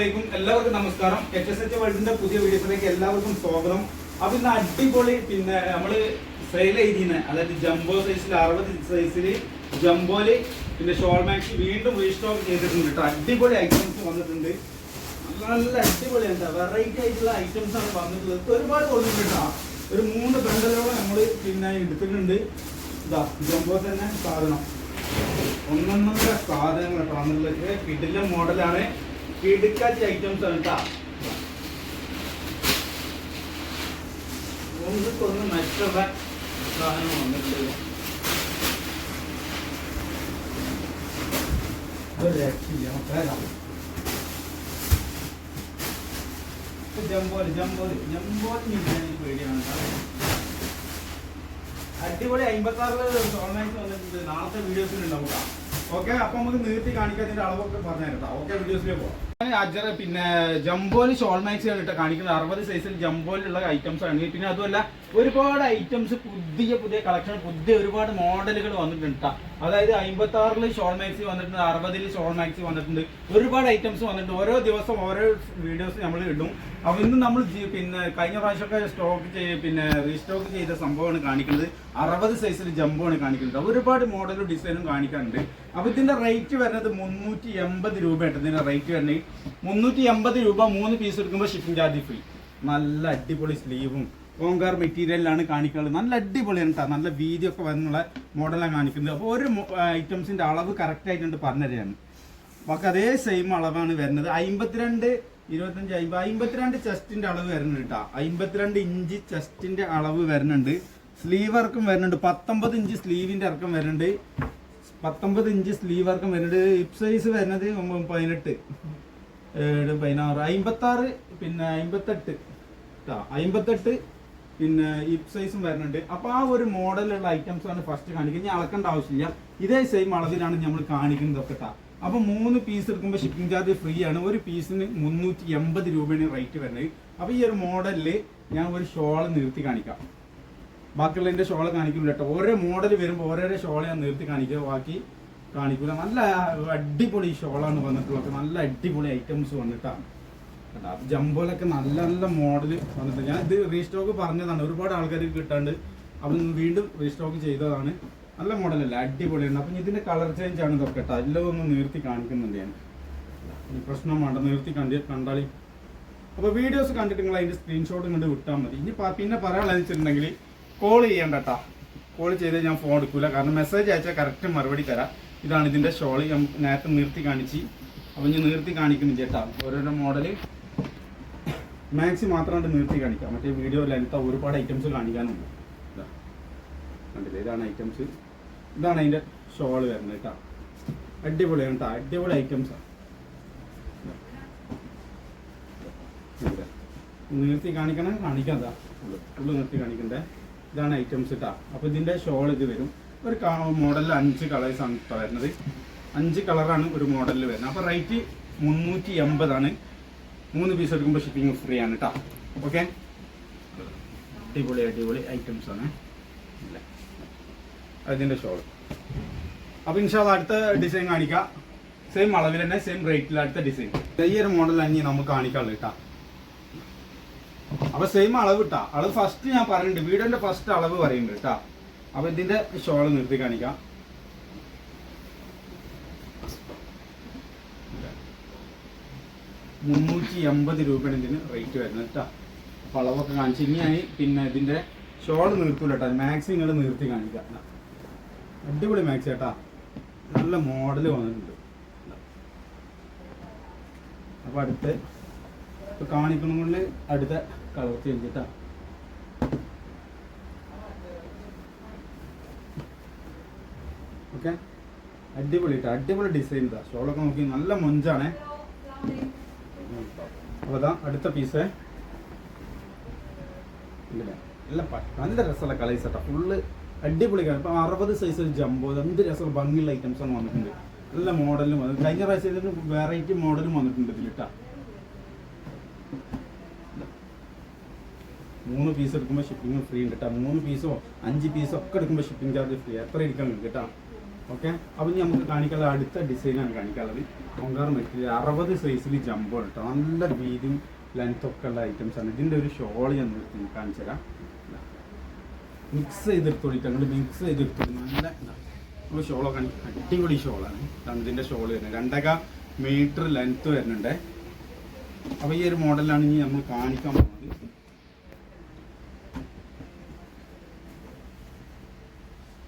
അലൈക്കും എല്ലാവർക്കും നമസ്കാരം. എച്ച് എസ് എച്ച് വേൾഡിന്റെ പുതിയ വീഡിയോസിലേക്ക് എല്ലാവർക്കും സ്വാഗതം. അപ്പൊ ഇന്ന് അടിപൊളി പിന്നെ നമ്മൾ സെയിൽ ചെയ്തിരുന്ന അതായത് ജംബോ സൈസിൽ അറുപത് സൈസിൽ ജംബോയിൽ പിന്നെ ഷോൾ മാക്സ് വീണ്ടും റീസ്റ്റോക്ക് ചെയ്തിട്ടുണ്ട് കേട്ടോ. അടിപൊളി ഐറ്റംസ് വന്നിട്ടുണ്ട്. നല്ല നല്ല അടിപൊളി എന്താ വെറൈറ്റി ആയിട്ടുള്ള ഐറ്റംസ് ആണ് വന്നിട്ടുള്ളത്. ഒരുപാട് കേട്ടോ. ഒരു മൂന്ന് ബണ്ടലോളം നമ്മൾ പിന്നെ എടുത്തിട്ടുണ്ട്. ഇതാ ജംബോ തന്നെ സാധനം. ഒന്നൊന്നര സാധനങ്ങൾ കേട്ടോ വന്നിട്ടുള്ളത്. കിടിലം മോഡലാണ് കിടുക്കാച്ച ഐറ്റംസ് ആണ് കേട്ടോ ഒന്നിക്കൊന്ന് സാധനം ജമ്പോൽ ജമ്പോൽ പേടിയാണ് കേട്ടോ. അടിപൊളി സോൾമാക്സ് വന്നിട്ടുണ്ട്. നാളത്തെ വീഡിയോസിൽ ഉണ്ടാവും ഓക്കെ അപ്പൊ നമുക്ക് നീട്ടി കാണിക്കാതിന്റെ അളവൊക്കെ പറഞ്ഞു തരാം ഓക്കെ വീഡിയോസിലേക്ക് പോവാം. പിന്നെ ജംബോയിൽ ഷോൾമാക്സ് കണ്ടിട്ട് കാണിക്കുന്നത്. അറുപത് സൈസിൽ ജംബോയിലുള്ള ഐറ്റംസ് ആണ്. പിന്നെ അതുമല്ല ഒരുപാട് ഐറ്റംസ് പുതിയ പുതിയ കളക്ഷൻ പുതിയ ഒരുപാട് മോഡലുകൾ വന്നിട്ടുണ്ട് അതായത് അമ്പത്തി ആറിൽ ഷോൾ മാക്സി വന്നിട്ടുണ്ട് അറുപതിൽ ഷോൾ മാക്സി വന്നിട്ടുണ്ട്. ഒരുപാട് ഐറ്റംസ് വന്നിട്ടുണ്ട്. ഓരോ ദിവസം ഓരോ വീഡിയോസ് നമ്മൾ ഇടും. അപ്പൊ ഇന്ന് നമ്മൾ പിന്നെ കഴിഞ്ഞ പ്രാവശ്യമൊക്കെ സ്റ്റോക്ക് ചെയ്ത് പിന്നെ റീസ്റ്റോക്ക് ചെയ്ത സംഭവമാണ് കാണിക്കുന്നത്. അറുപത് സൈസിൽ ജംബോ ആണ് കാണിക്കുന്നത് ഒരുപാട് മോഡലും ഡിസൈനും കാണിക്കാറുണ്ട് അപ്പൊ ഇതിന്റെ റേറ്റ് വരുന്നത് മുന്നൂറ്റി എൺപത് രൂപയായിട്ട് ഇതിന്റെ റേറ്റ് വരുന്നത്. മുന്നൂറ്റി എൺപത് രൂപ മൂന്ന് പീസ് എടുക്കുമ്പോൾ ഷിപ്പിംഗ് ചാർജ് ഫ്രീ നല്ല അടിപൊളി സ്ലീവും ഓങ്കാർ മെറ്റീരിയലിലാണ് കാണിക്കുന്നത് നല്ല അടിപൊളിയാണ് കേട്ടോ നല്ല വീതിയൊക്കെ വന്നുള്ള മോഡലാണ് കാണിക്കുന്നത്. അപ്പോൾ ഒരു ഐറ്റംസിന്റെ അളവ് കറക്റ്റായിട്ടുണ്ട് പറഞ്ഞുതരാണ് ബാക്കി അതേ സെയിം അളവാണ് വരുന്നത്. അമ്പത്തിരണ്ട് ഇരുപത്തഞ്ച് അമ്പത് അമ്പത്തിരണ്ട് ചെസ്റ്റിന്റെ അളവ് വരുന്നുണ്ട് കേട്ടോ അമ്പത്തിരണ്ട് ഇഞ്ച് ചെസ്റ്റിന്റെ അളവ് വരുന്നുണ്ട്. സ്ലീവ് ഇറക്കം വരുന്നുണ്ട്. പത്തൊമ്പത് ഇഞ്ച് സ്ലീവിന്റെ ഇറക്കം വരുന്നുണ്ട്. പത്തൊമ്പത് ഇഞ്ച് സ്ലീവ് ഇറക്കം വരുന്നുണ്ട്. ഹിപ് സൈസ് വരുന്നത് പതിനെട്ട്. പതിനാറ്. അമ്പത്താറ് പിന്നെ അമ്പത്തെട്ട് അമ്പത്തെട്ട് പിന്നെ ഇപ് സൈസും വരുന്നുണ്ട്. അപ്പൊ ആ ഒരു മോഡലുള്ള ഐറ്റംസ് ആണ് ഫസ്റ്റ് കാണിക്കുന്നത്. ഇനി അളക്കേണ്ട ആവശ്യമില്ല. ഇതേ സെയിം അളവിലാണ് നമ്മൾ കാണിക്കുന്നത് ഒക്കെ. അപ്പൊ മൂന്ന് പീസ് എടുക്കുമ്പോൾ ഷിപ്പിംഗ് ചാർജ് ഫ്രീ ആണ്. ഒരു പീസിന് മുന്നൂറ്റി എൺപത് രൂപയാണ് റേറ്റ് വരുന്നത്. അപ്പൊ ഈ ഒരു മോഡലിൽ ഞാൻ ഒരു ഷോൾ നിർത്തി കാണിക്കാം. ബാക്കിയുള്ളതിന്റെ ഷോൾ കാണിക്കുന്നില്ല കേട്ടോ ഓരോ മോഡൽ വരുമ്പോൾ ഓരോരോ ഷോൾ ഞാൻ നിർത്തി കാണിക്കുക ബാക്കി കാണിക്കൂല. നല്ല അടിപൊളി ഷോളാണ് വന്നിട്ടുള്ളത്. നല്ല അടിപൊളി ഐറ്റംസ് വന്നിട്ടാണ് കേട്ടോ ജംബോലൊക്കെ നല്ല നല്ല മോഡൽ വന്നിട്ടുണ്ട്. ഞാൻ ഇത് റീസ്റ്റോക്ക് പറഞ്ഞതാണ്. ഒരുപാട് ആൾക്കാർ കിട്ടാണ്ട് അപ്പം വീണ്ടും റീസ്റ്റോക്ക് ചെയ്തതാണ്. നല്ല മോഡലല്ല അടിപൊളിയാണ്. അപ്പം ഇതിന്റെ കളർ ചേഞ്ച് ആണ് ഇതൊക്കെ കേട്ടോ. എല്ലാം ഒന്ന് നിർത്തി കാണിക്കുന്നുണ്ട് ഞാൻ. പ്രശ്നം വേണ്ട. നിർത്തി കണ്ടി കണ്ടാളി. അപ്പോൾ വീഡിയോസ് കണ്ടിട്ട് നിങ്ങൾ അതിന്റെ സ്ക്രീൻഷോട്ട് കണ്ട് വിട്ടാൽ മതി. ഇനി പിന്നെ പറയാനുള്ളത് വെച്ചിട്ടുണ്ടെങ്കിൽ കോൾ ചെയ്യണ്ട കേട്ടോ. കോൾ ചെയ്താൽ ഞാൻ ഫോൺ എടുക്കില്ല കാരണം മെസ്സേജ് അയച്ചാൽ കറക്റ്റ് മറുപടി തരാം. ഇതാണ് ഇതിന്റെ ഷോൾ. ഞാൻ നേരത്തെ നിർത്തി കാണിച്ച്. അപ്പം ഞാൻ നിർത്തി കാണിക്കുന്നു ചേട്ടാ. ഓരോരോ മോഡൽ. മാക്സി മാത്രമായിട്ട് നിർത്തി കാണിക്കാം. മറ്റേ വീഡിയോ ലെങ്ത്ത ഒരുപാട് ഐറ്റംസ് കാണിക്കാനുണ്ട്. കണ്ടില്ലേ? ഇതാണ് ഐറ്റംസ് ഇതാണ് അതിന്റെ ഷോൾ വരുന്നത് കേട്ടോ. അടിപൊളിയാണ് കേട്ടോ. അടിപൊളി ഐറ്റംസാണ്. നിർത്തി കാണിക്കണം. കാണിക്കാം ഉള്ളു. നിർത്തി കാണിക്കണ്ടേ. ഇതാണ് ഐറ്റംസ് കേട്ടോ. അപ്പോൾ ഇതിന്റെ ഷോൾ ഇത് വരും. ഒരു മോഡലിൽ അഞ്ച് കളേഴ്സ് ആണ് ഇപ്പൊ വരുന്നത്. അഞ്ച് കളറാണ് ഒരു മോഡലിൽ വരുന്നത്. അപ്പോൾ റേറ്റ് മുന്നൂറ്റി എൺപതാണ് മൂന്ന് പീസ് എടുക്കുമ്പോൾ ഷിപ്പിംഗ് ഫ്രീ ആണ് കേട്ടോ ഓക്കെ അടിപൊളി അടിപൊളി ഐറ്റംസ് ആണ്. ഇല്ല. അതിന്റെ ഷോൾ അപ്പൊ ഇൻഷാൽ അടുത്ത ഡിസൈൻ കാണിക്കാം. സെയിം അളവിൽ തന്നെ സെയിം റേറ്റിൽ അടുത്ത ഡിസൈൻ ഈ ഒരു മോഡൽ തന്നെ നമുക്ക് കാണിക്കാനുള്ളത് കേട്ടോ അപ്പൊ സെയിം അളവ് ഇട്ടാ അളവ് ഫസ്റ്റ് ഞാൻ പറയുന്നുണ്ട്. വീടിന്റെ ഫസ്റ്റ് അളവ് പറയുന്നുണ്ട് കേട്ടാ അപ്പൊ ഇതിന്റെ ഷോൾ നിർത്തി കാണിക്കാം. മുന്നൂറ്റി എൺപത് രൂപയാണ് ഇതിന് റേറ്റ് വരുന്നത് കേട്ടോ പളവൊക്കെ അളവൊക്കെ ഇനിയായി ഇനി പിന്നെ ഇതിന്റെ ഷോൾ നിർത്തൂല കേട്ടോ മാക്സി നിങ്ങൾ നിർത്തി കാണിക്കാം. അടിപൊളി മാക്സി കേട്ടാ നല്ല മോഡൽ വന്നിട്ടുണ്ട്. അപ്പൊ അടുത്ത് ഇപ്പൊ കാണിക്കണം കൊണ്ട് അടുത്ത കളർ ചേഞ്ച് കേട്ടാ ഓക്കെ അടിപൊളി കേട്ടോ അടിപൊളി ഡിസൈൻ ഇതാ ഷോളൊക്കെ നോക്കി നല്ല മൊഞ്ചാണേ. അപ്പോൾ അതാ അടുത്ത പീസ് നല്ല നല്ല രസമുള്ള കളേഴ്സ് കേട്ടോ ഫുള്ള് അടിപൊളി ഇപ്പം അറുപത് സൈസ് ജംബോ എന്ത് രസമുള്ള ഭംഗിയുള്ള ആണ് വന്നിട്ടുണ്ട്. നല്ല മോഡലും വന്നു കഴിഞ്ഞ പ്രാവശ്യം വെറൈറ്റി മോഡലും വന്നിട്ടുണ്ട് ഇതിൽ കേട്ടോ മൂന്ന് പീസ് എടുക്കുമ്പോൾ ഷിപ്പിംഗ് ഫ്രീ ഉണ്ട് കേട്ടോ മൂന്ന് പീസോ അഞ്ച് പീസോ ഒക്കെ എടുക്കുമ്പോൾ ഷിപ്പിംഗ് ചാർജ് ഫ്രീ എത്ര എടുക്കാൻ കേട്ടോ ഓക്കെ അപ്പം ഇനി നമുക്ക് കാണിക്കാനുള്ള അടുത്ത ഡിസൈനാണ് കാണിക്കാനുള്ളത്. കൊങ്കാർ മെറ്റീരിയൽ അറുപത് സൈസിൽ ജമ്പോ കേട്ടോ നല്ല വീതിയും ലെങ്ത് ഒക്കെ ഉള്ള ഐറ്റംസ് ആണ്. ഇതിന്റെ ഒരു ഷോൾ ഞാൻ നിർത്തി കാണിച്ചു തരാം. മിക്സ് ചെയ്തെടുത്തോളിട്ട് അങ്ങോട്ട് മിക്സ് ചെയ്തെടുത്തോളി. നല്ല നമ്മൾ ഷോളൊക്കെ അടിപൊളി ഷോളാണ് ഇതിന്റെ ഷോൾ വരുന്നത്. രണ്ടര മീറ്റർ ലെങ്ത് വരുന്നുണ്ട്. അപ്പോൾ ഈ ഒരു മോഡലാണ് ഇനി നമ്മൾ കാണിക്കാൻ പോകുന്നത്.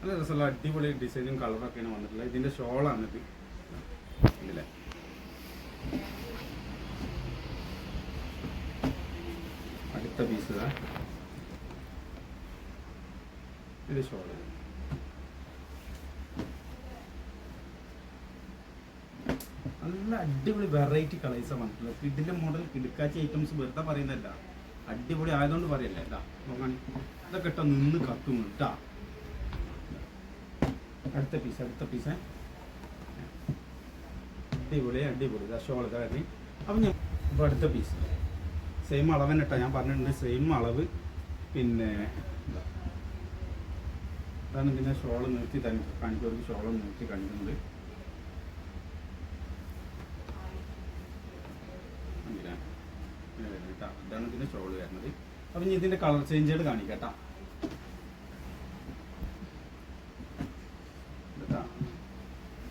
നല്ല രസമുള്ള അടിപൊളി ഡിസൈനും കളറൊക്കെയാണ് വന്നിട്ടുള്ളത്. ഇതിന്റെ ഷോളാണ് ഇത്. ഇതിലെ അടുത്ത പീസ് ഇത്. ഷോൾ നല്ല അടിപൊളി വെറൈറ്റി കളേഴ്സാണ് വന്നിട്ടുള്ളത്. ഇതിന്റെ മോഡൽ കിടുക്കാച്ച ഐറ്റംസ് വെറുതെ പറയുന്നതല്ല. അടിപൊളി ആയതുകൊണ്ട് പറയല്ല. ഇതാ നോക്കാൻ ഇതൊക്കെ ഇട്ടാ നിന്ന് കത്തും കേട്ടാ. അടുത്ത പീസ് അടുത്ത പീസ് അടിപൊളി അടിപൊളി. ഷോൾ വരുന്നത് അപ്പം ഞാൻ ഇപ്പോൾ അടുത്ത പീസ് സെയിം അളവ് തന്നെ ഇട്ടാ ഞാൻ പറഞ്ഞിട്ടുണ്ട് സെയിം അളവ്. പിന്നെ അതാണ് പിന്നെ ഷോൾ നിർത്തി തന്നെ കാണിക്കുന്നവർക്ക് ഷോൾ നിർത്തി കാണിക്കുന്നത്. ഇതാണ് ഇതിന്റെ ഷോൾ വരുന്നത്. അപ്പം ഇനി ഇതിന്റെ കളർ ചേഞ്ചുകൾ കാണിക്കാം ട്ടാ. ഇതാ.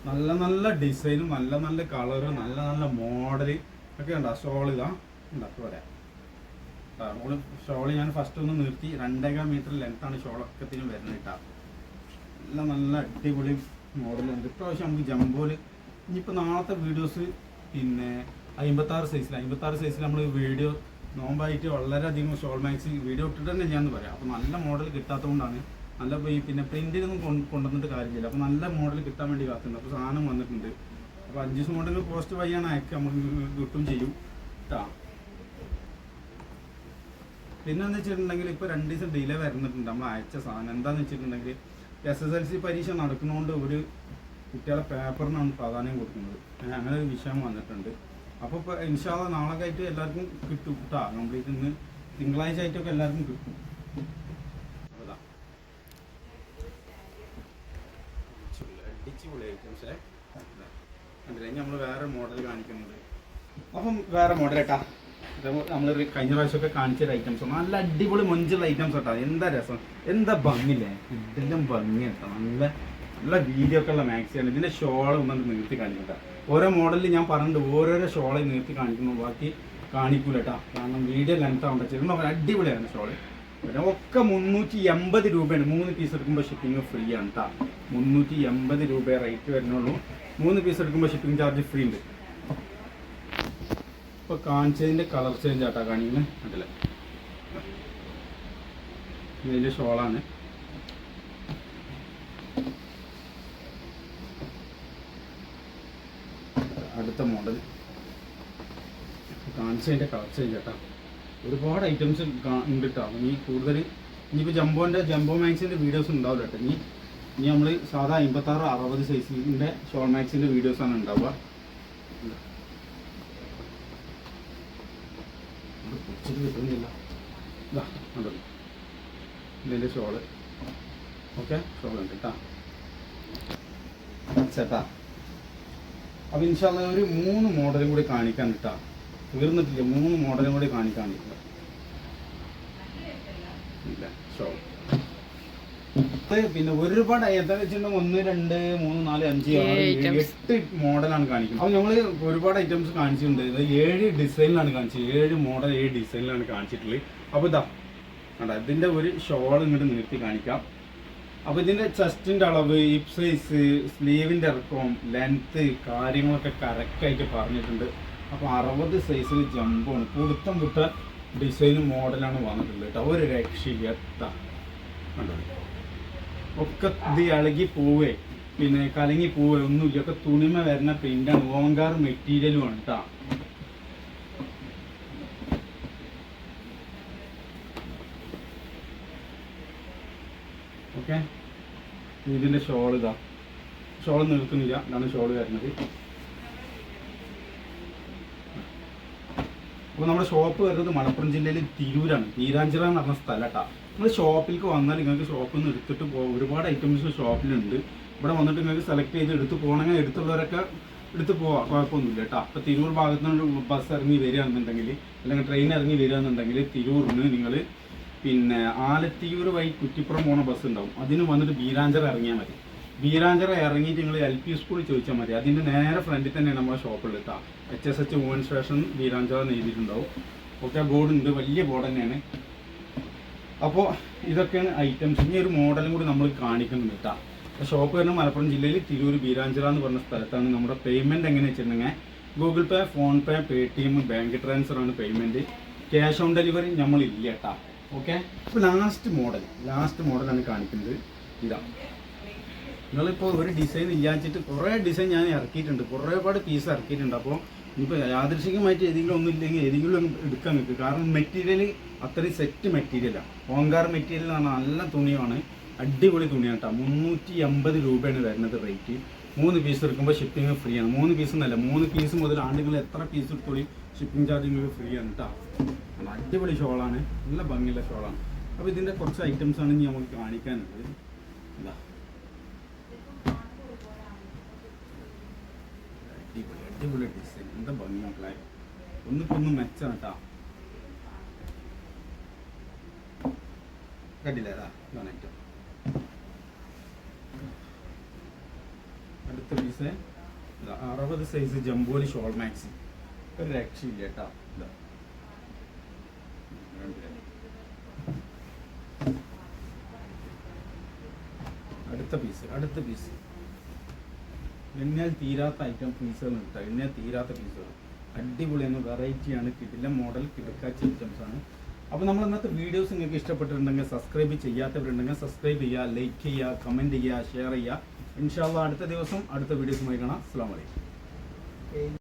നല്ല നല്ല ഡിസൈനും നല്ല നല്ല കളറും നല്ല നല്ല മോഡൽ ഒക്കെ ഉണ്ടോ? ഷോൾ ഇതാ. ഉണ്ടാ? പോരാ ഷോൾ ഞാൻ ഫസ്റ്റ് ഒന്ന് നിർത്തി. രണ്ടേകാൽ മീറ്റർ ലെങ്ത് ആണ് ഷോളൊക്കത്തിനും വരുന്നത് കേട്ടോ. നല്ല നല്ല അടിപൊളി മോഡലുണ്ട് ഇപ്രാവശ്യം നമുക്ക് ജംബോൽ ഇനിയിപ്പോൾ നാളത്തെ വീഡിയോസ് പിന്നെ അമ്പത്താറ് സൈസിൽ അമ്പത്താറ് സൈസിൽ നമ്മൾ വീഡിയോ നോമ്പായിട്ട് വളരെയധികം ഷോൾ മാക്സി വീഡിയോ ഇട്ടിട്ട് തന്നെ ഞാൻ പറയാം. അപ്പോൾ നല്ല മോഡൽ കിട്ടാത്തതുകൊണ്ടാണ് നല്ല ഈ പിന്നെ പ്രിന്റിനൊന്നും കൊണ്ട് കൊണ്ടുവന്നിട്ട് കാര്യമില്ല. അപ്പോൾ നല്ല മോഡൽ കിട്ടാൻ വേണ്ടി കാത്തുണ്ട്. അപ്പോൾ സാധനം വന്നിട്ടുണ്ട്. അപ്പോൾ അഞ്ച് ദിവസം മോഡൽ പോസ്റ്റ് വഴിയാണ് അയക്കുക. നമുക്ക് കിട്ടും ചെയ്യും. കേട്ടോ പിന്നെ എന്ന് വെച്ചിട്ടുണ്ടെങ്കിൽ ഇപ്പോൾ രണ്ട് ദിവസം ഡിലേ വരുന്നിട്ടുണ്ട്. നമ്മൾ അയച്ച സാധനം. എന്താണെന്ന് വെച്ചിട്ടുണ്ടെങ്കിൽ എസ് എസ് എൽ സി പരീക്ഷ നടക്കുന്നതുകൊണ്ട് ഒരു കുട്ടികളെ പേപ്പറിനാണ് പ്രാധാന്യം കൊടുക്കുന്നത്. അങ്ങനെ ഒരു വിഷയം വന്നിട്ടുണ്ട്. അപ്പോൾ ഇപ്പോൾ ഇൻഷാല്ല നാളെ ആയിട്ട് എല്ലാവർക്കും കിട്ടും. കേട്ടോ കംപ്ലീറ്റ് ഇന്ന്. തിങ്കളാഴ്ച ആയിട്ടൊക്കെ എല്ലാവർക്കും കിട്ടും അപ്പോൾ ഇതാ. അടിച്ചുപൊളി ഐറ്റംസേ അതിലേക്ക് നമ്മൾ വേറെ മോഡൽ കാണിക്കുന്നുണ്ട്. അപ്പം വേറെ മോഡൽ കേട്ടാ നമ്മൾ കഴിഞ്ഞ പ്രാവശ്യമൊക്കെ കാണിച്ചൊരു ഐറ്റംസ് നല്ല അടിപൊളി മൊഞ്ചുള്ള ഐറ്റംസ് കേട്ടോ എന്താ രസം? എന്താ ഭംഗില്ലേ ഇതെല്ലാം ഭംഗി കേട്ടോ നല്ല നല്ല വീഡിയോ ഒക്കെ ഉള്ള മാക്സിയാണ് ഇതിന്റെ ഷോൾ ഒന്നും നിർത്തി കാണിക്കട്ടെ ഓരോ മോഡലിൽ ഞാൻ പറഞ്ഞിട്ട് ഓരോരോ ഷോളെ നിർത്തി കാണിക്കുന്നു. ബാക്കി കാണിക്കൂല കേട്ടോ കാരണം വീഡിയോ ലെങ്ത് ആവേണ്ട. ചെറുപ്പം അടിപൊളിയാണ് ഷോൾ. പിന്നെ ഒക്കെ മുന്നൂറ്റി എൺപത് രൂപയാണ്. മൂന്ന് പീസ് എടുക്കുമ്പോൾ ഷിപ്പിംഗ് ഫ്രീ ആണ് കേട്ടോ മുന്നൂറ്റി എൺപത് രൂപ റേറ്റ് വരുന്നുള്ളൂ. മൂന്ന് പീസ് എടുക്കുമ്പോൾ ഷിപ്പിംഗ് ചാർജ് ഫ്രീ ഉണ്ട്. ഇപ്പൊ കാണിച്ചതിന്റെ കളർ ചേഞ്ച് ആട്ടാ കാണിക്കുന്നത് കണ്ടില്ല? ഇതിന്റെ ഷോളാണ് അടുത്ത മോഡൽ കാണിച്ചതിന്റെ കളർ ചേഞ്ച് ആട്ടാ. ഒരുപാട് ഐറ്റംസ് ഉണ്ട് കേട്ടോ നീ കൂടുതൽ ഇനിയിപ്പോൾ ജംബോന്റെ ജംബോ മാക്സിന്റെ വീഡിയോസ് ഉണ്ടാവില്ല കേട്ടോ ഇനി ഇനി നമ്മൾ സാധാ അമ്പത്താറ് അറുപത് സൈസിന്റെ ഷോൾ മാക്സിന്റെ വീഡിയോസാണ് ഉണ്ടാവുക കിട്ടുന്നില്ല കണ്ടോ? ഇതിന്റെ ഷോൾ ഓക്കെ? ഷോൾ ഉണ്ട് കേട്ടോ ചേട്ടാ അപ്പം ഇൻഷാല്ല ഒരു മൂന്ന് മോഡലും കൂടി കാണിക്കാൻ കിട്ടാ തീർന്നിട്ടില്ല. മൂന്ന് മോഡലും കൂടി കാണിക്കാൻ ഇല്ല ഷോൾ ഇത് പിന്നെ ഒരുപാട് എന്താ വെച്ചിട്ടുണ്ടെങ്കിൽ ഒന്ന് രണ്ട് മൂന്ന് നാല് അഞ്ച് ആറ് ഏഴ് ഏഴ്, എട്ട് മോഡലാണ് കാണിക്കുന്നത്. അപ്പൊ ഞങ്ങൾ ഒരുപാട് ഐറ്റംസ് കാണിച്ചിട്ടുണ്ട്. ഇത് ഏഴ് ഡിസൈനിലാണ് കാണിച്ചത്. ഏഴ് മോഡൽ ഏഴ് ഡിസൈനിലാണ് കാണിച്ചിട്ടുള്ളത്. അപ്പൊ ഇതാ കണ്ട? ഇതിന്റെ ഒരു ഷോൾ ഇങ്ങോട്ട് നിർത്തി കാണിക്കാം. അപ്പൊ ഇതിന്റെ ചെസ്റ്റിന്റെ അളവ് ഹിപ് സൈസ് സ്ലീവിന്റെ ഇറക്കം ലെങ്ത് കാര്യങ്ങളൊക്കെ കറക്റ്റ് ആയിട്ട് പറഞ്ഞിട്ടുണ്ട്. അപ്പൊ അറുപത് സൈസിൽ ജമ്പാണ് പുടുത്തം വിട്ട ഡിസൈനും മോഡലാണ് വന്നിട്ടുള്ളത്. കേട്ടോ ഒരു രക്ഷയില്ല. എത്താ കണ്ടോ? ഒക്കെ ഇത് ഇളകി പോവേ. പിന്നെ കലങ്ങി പോവേ. ഒന്നുമില്ല. ഒക്കെ തുണിമ വരുന്ന പ്രിന്റാണ് ഓങ്കാർ മെറ്റീരിയലും ആണ് കേട്ടോ ഓക്കെ? ഇതിന്റെ ഷോൾ ഇതാ. ഷോൾ നിൽക്കുന്നില്ല ഇതാണ് ഷോൾ വരുന്നത്. അപ്പോൾ നമ്മുടെ ഷോപ്പ് വരുന്നത് മലപ്പുറം ജില്ലയിൽ തിരൂരാണ്. തീരാഞ്ചിറ എന്ന് പറഞ്ഞ സ്ഥലം കേട്ടോ നിങ്ങൾ ഷോപ്പിലേക്ക് വന്നാൽ നിങ്ങൾക്ക് ഷോപ്പിൽ നിന്ന് എടുത്തിട്ട് പോകാം ഒരുപാട് ഐറ്റംസ് ഷോപ്പിലുണ്ട് ഇവിടെ വന്നിട്ട് നിങ്ങൾക്ക് സെലക്ട് ചെയ്ത് എടുത്ത് പോകണമെങ്കിൽ എടുത്തുള്ളവരൊക്കെ എടുത്ത് പോവാം. കുഴപ്പമൊന്നുമില്ല കേട്ടോ. അപ്പോൾ തിരൂർ ഭാഗത്ത് നിന്ന് ബസ് ഇറങ്ങി വരികയാണെന്നുണ്ടെങ്കിൽ അല്ലെങ്കിൽ ട്രെയിൻ ഇറങ്ങി വരികയാണെന്നുണ്ടെങ്കിൽ തിരൂറിന് നിങ്ങൾ പിന്നെ ആലത്തിയൂർ വഴി കുറ്റിപ്പുറം പോണ ബസ് ഉണ്ടാവും അതിന് വന്നിട്ട് ബീരാഞ്ചിറ ഇറങ്ങിയാൽ മതി. ബീരാഞ്ചിറ ഇറങ്ങിയിട്ട് നിങ്ങൾ എൽ പി സ്കൂളിൽ ചോദിച്ചാൽ മതി. അതിന്റെ നേരെ ഫ്രണ്ടിൽ തന്നെയാണ് നമ്മുടെ ഷോപ്പുള്ളത് കേട്ടോ. H S H woman station Beeranchira എഴുതിയിട്ടുണ്ടാവും. Okay board ഉണ്ട് വലിയ ബോർഡ് തന്നെയാണ്. അപ്പോൾ ഇതൊക്കെയാണ് ഐറ്റംസ് ഇനി ഒരു മോഡലും കൂടി നമ്മൾ കാണിക്കുന്നുണ്ട് കേട്ടോ ഷോപ്പ് വരുന്ന മലപ്പുറം ജില്ലയിൽ തിരൂർ ബീരാഞ്ചിറ എന്ന് പറഞ്ഞ സ്ഥലത്താണ്. നമ്മുടെ പേയ്മെന്റ് എങ്ങനെ വെച്ചിട്ടുണ്ടെങ്കിൽ Google Pay PhonePe Paytm bank transfer ആണ് പേയ്മെന്റ് ക്യാഷ് ഓൺ ഡെലിവറി നമ്മളില്ല കേട്ടോ ഓക്കെ അപ്പോൾ ലാസ്റ്റ് മോഡൽ ലാസ്റ്റ് മോഡലാണ് കാണിക്കുന്നത്. ഇതാ. നിങ്ങളിപ്പോൾ ഒരു ഡിസൈൻ ഇല്ലാച്ചിട്ട് കുറേ ഡിസൈൻ ഞാൻ ഇറക്കിയിട്ടുണ്ട്. കുറേപാട് പീസ് ഇറക്കിയിട്ടുണ്ട്. അപ്പോൾ ഇനിയിപ്പോൾ യാദൃശികമായിട്ട് ഏതെങ്കിലും ഒന്നും ഇല്ലെങ്കിൽ ഏതെങ്കിലും എടുക്കാൻ നിൽക്കുക കാരണം മെറ്റീരിയൽ അത്രയും സെറ്റ് മെറ്റീരിയലാണ് ഓങ്കാർ മെറ്റീരിയൽ എന്ന് പറഞ്ഞാൽ നല്ല തുണിയാണ്. അടിപൊളി തുണിയാണ് കേട്ടോ. മുന്നൂറ്റി എൺപത് രൂപയാണ് വരുന്നത് റേറ്റ് മൂന്ന് പീസ് എടുക്കുമ്പോൾ ഷിപ്പിംഗ് ഫ്രീ ആണ്. മൂന്ന് പീസ് എന്നല്ല മൂന്ന് പീസ് മുതൽ ആണ്ടുകൾ എത്ര പീസ് എടുത്തോളി ഷിപ്പിംഗ് ചാർജ് ഫ്രീ ആണ് കേട്ടോ അടിപൊളി ഷോളാണ് നല്ല ഭംഗിയുള്ള ഷോളാണ് അപ്പോൾ ഇതിന്റെ കുറച്ച് ഐറ്റംസ് ആണ് ഇനി നമുക്ക് കാണിക്കാനുള്ളത്. ഇതാ. അടിപൊളി ഡിസൈൻ എന്താ ഭംഗി മക്കളെ. ഒന്നിക്കൊന്നും മെച്ചാണ് കേട്ടാ കണ്ടില്ലേ? അതാ ഇതാണ് അടുത്ത പീസ് അറുപത് സൈസ് ജംബോലി ഷോൾ മാക്സി. ഒരു രക്ഷയില്ല കേട്ടാ ഇതാ അടുത്ത പീസ് അടുത്ത പീസ് എണ്ണയാൽ തീരാത്ത ഐറ്റം പീസുകൾ കിട്ടുക എണ്ണയാൽ തീരാത്ത പീസുകൾ അടിപൊളിയാണ് വെറൈറ്റിയാണ് കിടില മോഡൽ കിടക്കാച്ച ഐറ്റംസ് ആണ്. അപ്പോൾ നമ്മൾ ഇന്നത്തെ വീഡിയോസ് നിങ്ങൾക്ക് ഇഷ്ടപ്പെട്ടിട്ടുണ്ടെങ്കിൽ സബ്സ്ക്രൈബ് ചെയ്യാത്തവരുണ്ടെങ്കിൽ സബ്സ്ക്രൈബ് ചെയ്യുക ലൈക്ക് ചെയ്യുക കമന്റ് ചെയ്യുക ഷെയർ ചെയ്യുക. ഇൻഷാല്ല അടുത്ത ദിവസം അടുത്ത വീഡിയോസുമായി കാണാം. അസ്സാം വലൈക്കും